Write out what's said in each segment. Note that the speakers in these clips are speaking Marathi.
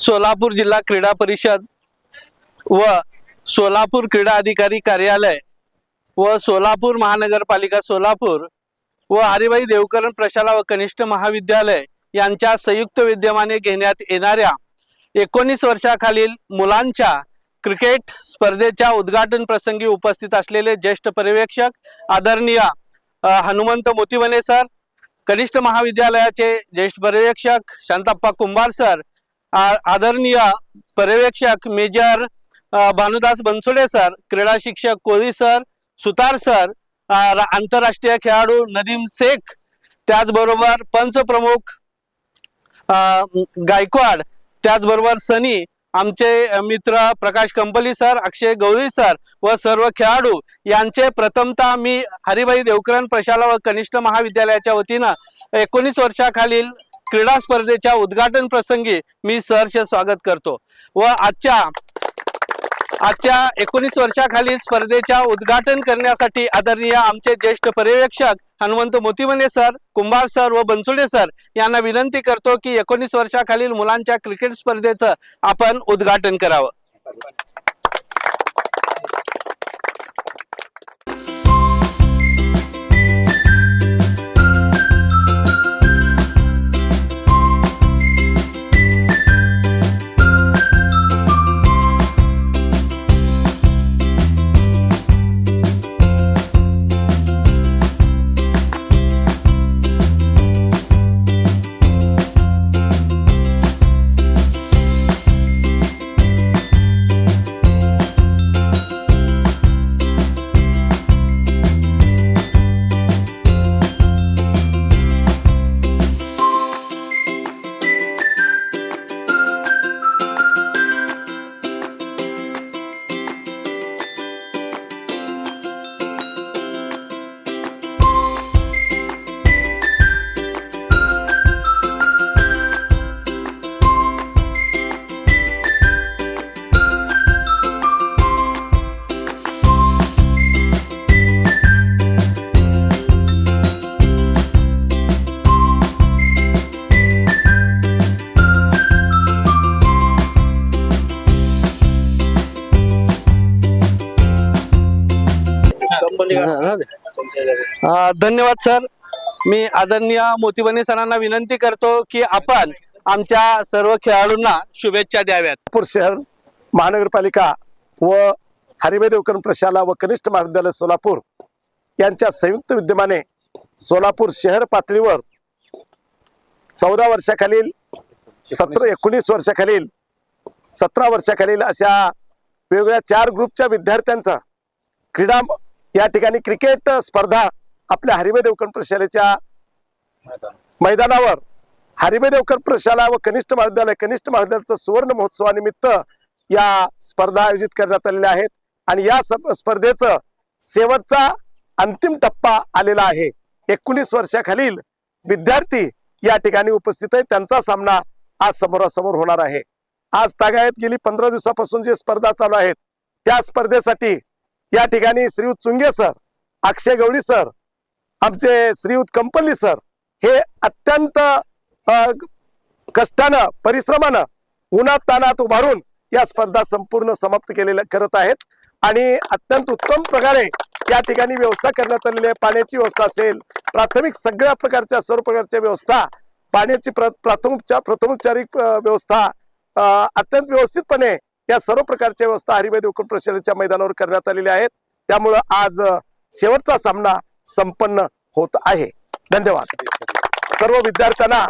सोलापूर जिल्हा क्रीडा परिषद व सोलापूर क्रीडा अधिकारी कार्यालय व सोलापूर महानगरपालिका सोलापूर व हरिभाई देवकरण प्रशाला व कनिष्ठ महाविद्यालय यांच्या संयुक्त विद्यमाने घेण्यात येणाऱ्या एकोणीस वर्षाखालील मुलांच्या क्रिकेट स्पर्धेच्या उद्घाटन प्रसंगी उपस्थित असलेले ज्येष्ठ पर्यवेक्षक आदरणीय हनुमंत मोतीवने सर कनिष्ठ महाविद्यालयाचे ज्येष्ठ पर्यवेक्षक शांताप्पा कुंभार सर आदरणीय पर्यवेक्षक मेजर भानुदास बनसोडे सर क्रीडा शिक्षक कोळी सर सुतार सर आंतरराष्ट्रीय खेळाडू नदीम शेख त्याचबरोबर पंच प्रमुख गायकवाड त्याचबरोबर सनी आमचे मित्र प्रकाश कंपली सर अक्षय गवळी सर व सर्व खेळाडू यांचे प्रथमतः मी हरिभाई देवकरण प्रशाला व कनिष्ठ महाविद्यालयाच्या वतीनं एकोणीस वर्षाखालील क्रीडा स्पर्धेच्या उद्घाटन प्रसंगी मी सहर्ष स्वागत करतो. व आजच्या आजच्या एकोणीस वर्षाखालील स्पर्धेच्या उद्घाटन करण्यासाठी आदरणीय आमचे ज्येष्ठ पर्यवेक्षक हनुमंत मोतीमने सर कुंभार सर व बनसुडे सर यांना विनंती करतो की एकोणीस वर्षाखालील मुलांच्या क्रिकेट स्पर्धेचं आपण उद्घाटन करावं. अ, धन्यवाद सर. मी आदरणीय मोतीबने सरांना विनंती करतो की आपण आमच्या सर्व खेळाडूंना शुभेच्छा द्याव्यात. सोलापूर शहर महानगरपालिका व हरिभाई देवकरण प्रशाला व कनिष्ठ महाविद्यालय सोलापूर यांच्या संयुक्त विद्यमाने सोलापूर शहर पातळीवर चौदा वर्षाखालील सतरा एकोणीस वर्षाखालील सतरा वर्षाखालील अशा वेगवेगळ्या चार ग्रुपच्या विद्यार्थ्यांचा क्रीडा या ठिकाणी क्रिकेट स्पर्धा आपल्या हरिभाई देवकर प्रशालेच्या मैदानावर. हरिभाई देवकर प्रशाला व कनिष्ठ महाविद्यालय कनिष्ठ महाविद्यालयाचं सुवर्ण महोत्सवानिमित्त या स्पर्धा आयोजित करण्यात आलेल्या आहेत. आणि या स्पर्धेचं शेवटचा अंतिम टप्पा आलेला आहे. एकोणीस वर्षाखालील विद्यार्थी या ठिकाणी उपस्थित आहेत. त्यांचा सामना आज समोरासमोर होणार आहे. आज तागायत गेली पंधरा दिवसापासून जे स्पर्धा चालू आहेत त्या स्पर्धेसाठी या ठिकाणी श्रीयुत चुंगे सर अक्षय गवळी सर आमचे श्रीयुत कंपल्ली सर हे अत्यंत कष्टानं परिश्रमानं उन्हात तानात उभारून या स्पर्धा संपूर्ण समाप्त केलेल्या करत आहेत. आणि अत्यंत उत्तम प्रकारे या ठिकाणी व्यवस्था करण्यात आलेली आहे. पाण्याची व्यवस्था असेल प्राथमिक सगळ्या प्रकारच्या सर्व प्रकारच्या व्यवस्था पाण्याची प्र प्राथमिक प्रथमोपचारिक व्यवस्था अत्यंत व्यवस्थितपणे या सर्व प्रकारच्या व्यवस्था हरिभाई देवकण प्रशालेच्या मैदानावर करण्यात आलेल्या आहेत. त्यामुळं आज शेवटचा सामना संपन्न होत आहे. धन्यवाद. सर्व विद्यार्थ्यांना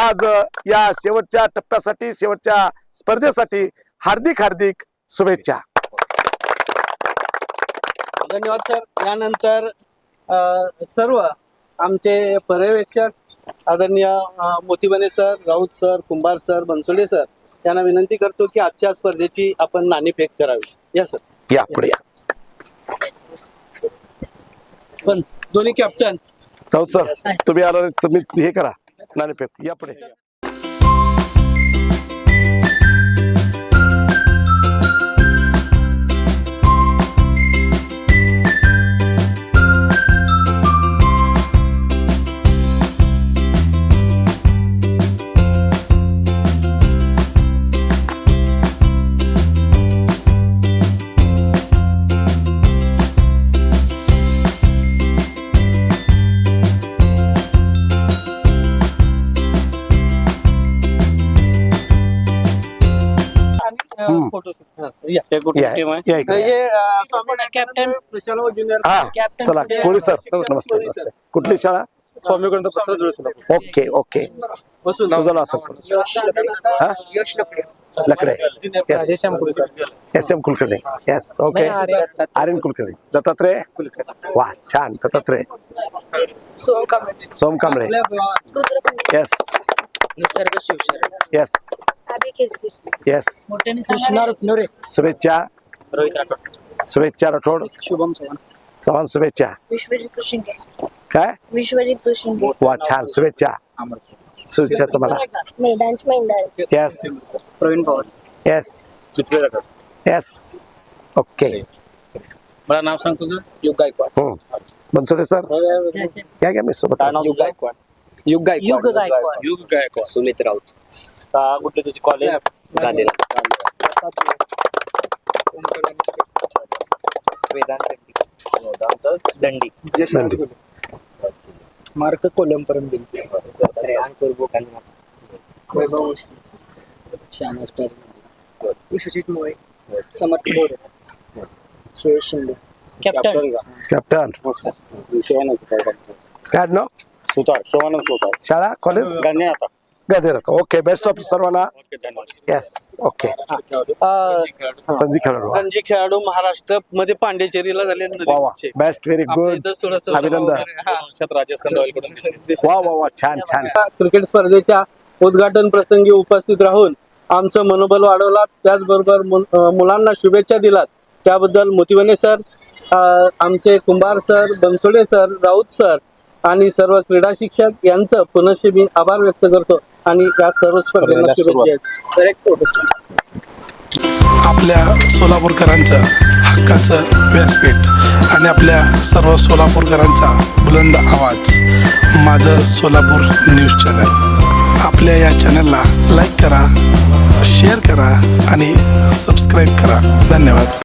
आज या शेवटच्या टप्प्यासाठी शेवटच्या स्पर्धेसाठी हार्दिक हार्दिक शुभेच्छा. धन्यवाद सर. यानंतर सर्व आमचे पर्यवेक्षक आदरणीय Motibane sir Raut sir Kumbhar sir Bansode sir यांना विनंती करतो की आजच्या स्पर्धेची आपण नाणेफेक करावी. या सर. या पुढे या. पण दोन्ही कॅप्टन राऊत सर. तुम्ही आला तुम्ही हे करा. नाणेफेक या पुढे. कॅप्टन. हा कॅप्टन चला कोळी. कोळी सर नमस्ते नमस्ते. कुठली शाळा? स्वामी ग्रंथ प्रसाद जुळे सोलापूर. Okay okay. तुझं नाव हा? Lakde. S M Kulkarni. Yes okay Aryan Kulkarni. Dattatray? वा छान. Dattatray. Som Kamble. Yes yes yes Krishna Rupnore शुभेच्छा. रोहित राठोड. शुभेच्छा राठोड. शुभम चव्हाण. चव्हाण शुभेच्छा. विश्वजित कुशिंगे. काय? विश्वजित कुशिंगे. वा छान. शुभेच्छा. शुभेच्छा तुम्हाला. मैदान मैदान yes Pravin Pawar. Yes yes okay मला नाव सांग तुझं? युग गायकवाड. हम्म बनसोडे सर. क्या क्या मी सोबत युग? गायकवाड. युग गायकवाड. युग गायकवाड. युग गायकवाड. सुमित राऊत. का कुठले तुझी कॉलेज गांधीला वेदांत दंडी. मार्क कोलमपर्यंत वैभव श्यामास विश्वजित मोळे समर्थ मोरे सुरेश शिंदे. कॅप्टन कॅप्टन शिवानंद काय नाव? सुतार शिवानंद सुतार शाळा कॉलेज गाणे आता. गदेरत ओके बेस्ट ऑफ सर्वांना येस ओके रणजी खेळाडू रणजी खेळाडू महाराष्ट्रमध्ये पांडेचेरीला झाले वा वा बेस्ट व्हेरी गुड अभिनंदन. राजस्थान रॉयलकडून दिसेल वा वा वा छान छान क्रिकेट स्पर्धेच्या उद्घाटन प्रसंगी उपस्थित राहून आमचं मनोबल वाढवलात त्याचबरोबर मुलांना शुभेच्छा दिलात. त्याबद्दल मोतिवणे सर आमचे Kumbhar sir Bansode sir Raut sir आणि सर्व क्रीडा शिक्षक यांचं पुनश्च मी आभार व्यक्त करतो. आणि या सर्व स्पर्धेला शुभेच्छा तर एक फोटो आपल्या सोलापूरकरांचं हक्काचं व्यासपीठ आणि आपल्या सर्व सोलापूरकरांचा बुलंद आवाज माझं सोलापूर न्यूज चॅनल. आपल्या या चॅनलला लाईक करा शेअर करा आणि सबस्क्राईब करा. धन्यवाद.